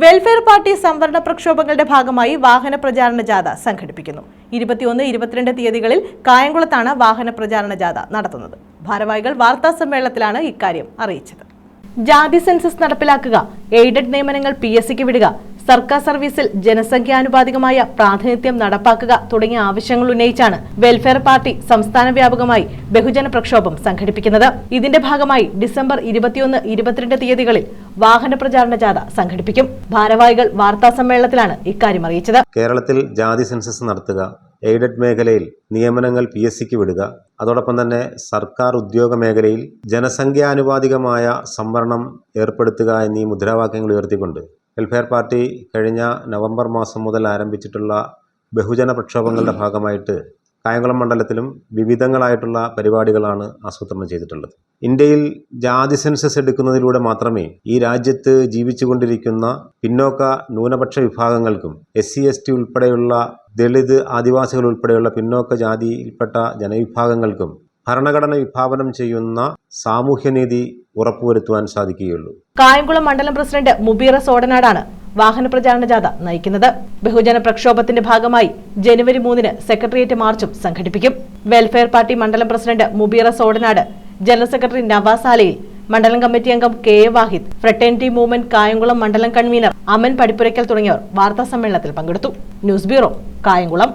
Welfare party സംവരണ പ്രക്ഷോഭങ്ങളുടെ ഭാഗമായി വാഹന പ്രചാരണ ജാഥ സംഘടിപ്പിക്കുന്നു. ഇരുപത്തിയൊന്ന് ഇരുപത്തിരണ്ട് തീയതികളിൽ കായംകുളത്താണ് വാഹന പ്രചാരണ ജാഥ നടത്തുന്നത്. ഭാരവാഹികൾ വാർത്താ സമ്മേളനത്തിലാണ് ഇക്കാര്യം അറിയിച്ചത്. ജാതി സെൻസസ് നടപ്പിലാക്കുക എയ്ഡഡ് നിയമനങ്ങൾ പി എസ് സിക്ക് വിടുക സർക്കാർ സർവീസിൽ ജനസംഖ്യാനുപാതികമായ പ്രാതിനിധ്യം നടപ്പാക്കുക തുടങ്ങിയ ആവശ്യങ്ങൾ ഉന്നയിച്ചാണ് വെൽഫെയർ പാർട്ടി സംസ്ഥാന വ്യാപകമായി ബഹുജന പ്രക്ഷോഭം സംഘടിപ്പിക്കുന്നത്. ഇതിന്റെ ഭാഗമായി ഡിസംബർ ഇരുപത്തിയൊന്ന് ഇരുപത്തിരണ്ട് തീയതികളിൽ വാഹന പ്രചാരണ ജാഥ സംഘടിപ്പിക്കും. ഭാരവാഹികൾ വാർത്താ സമ്മേളനത്തിലാണ് ഇക്കാര്യം അറിയിച്ചത്. കേരളത്തിൽ ജാതി സെൻസസ് നടത്തുക എയ്ഡഡ് മേഖലയിൽ നിയമനങ്ങൾ പി എസ് സിക്ക് വിടുക അതോടൊപ്പം തന്നെ സർക്കാർ ഉദ്യോഗ മേഖലയിൽ ജനസംഖ്യാനുപാതികമായ സംവരണം ഏർപ്പെടുത്തുക എന്നീ മുദ്രാവാക്യങ്ങൾ ഉയർത്തിക്കൊണ്ട് വെൽഫെയർ പാർട്ടി കഴിഞ്ഞ നവംബർ മാസം മുതൽ ആരംഭിച്ചിട്ടുള്ള ബഹുജന പ്രക്ഷോഭങ്ങളുടെ ഭാഗമായിട്ട് കായംകുളം മണ്ഡലത്തിലും വിവിധങ്ങളായിട്ടുള്ള പരിപാടികളാണ് ആസൂത്രണം ചെയ്തിട്ടുള്ളത്. ഇന്ത്യയിൽ ജാതി സെൻസസ് എടുക്കുന്നതിലൂടെ മാത്രമേ ഈ രാജ്യത്ത് ജീവിച്ചുകൊണ്ടിരിക്കുന്ന പിന്നോക്ക ന്യൂനപക്ഷ വിഭാഗങ്ങൾക്കും എസ് സി എസ് ടി ഉൾപ്പെടെയുള്ള ദളിത് ആദിവാസികൾ ഉൾപ്പെടെയുള്ള പിന്നോക്ക ജാതിയിൽപ്പെട്ട ജനവിഭാഗങ്ങൾക്കും ഭരണഘടന വിഭാവനം ചെയ്യുന്ന സാമൂഹ്യനീതി ഉറപ്പുവരുത്തുവാൻ സാധിക്കുകയുള്ളൂ. കായംകുളം മണ്ഡലം പ്രസിഡന്റ് മുബീറ സോടനാടാണ് വാഹന പ്രചാരണ ജാഥ നയിക്കുന്നത്. ബഹുജന പ്രക്ഷോഭത്തിന്റെ ഭാഗമായി ജനുവരി മൂന്നിന് സെക്രട്ടേറിയറ്റ് മാർച്ചും സംഘടിപ്പിക്കും. വെൽഫെയർ പാർട്ടി മണ്ഡലം president Mubeera Sodanad general secretary Navas Alayil മണ്ഡലം കമ്മിറ്റി അംഗം K A Vahid fraternity movement Kayamkulam മണ്ഡലം കൺവീനർ അമൻ പടിപ്പുരയ്ക്കൽ തുടങ്ങിയവർ വാർത്താ സമ്മേളനത്തിൽ പങ്കെടുത്തു. News bureau Kayamkulam.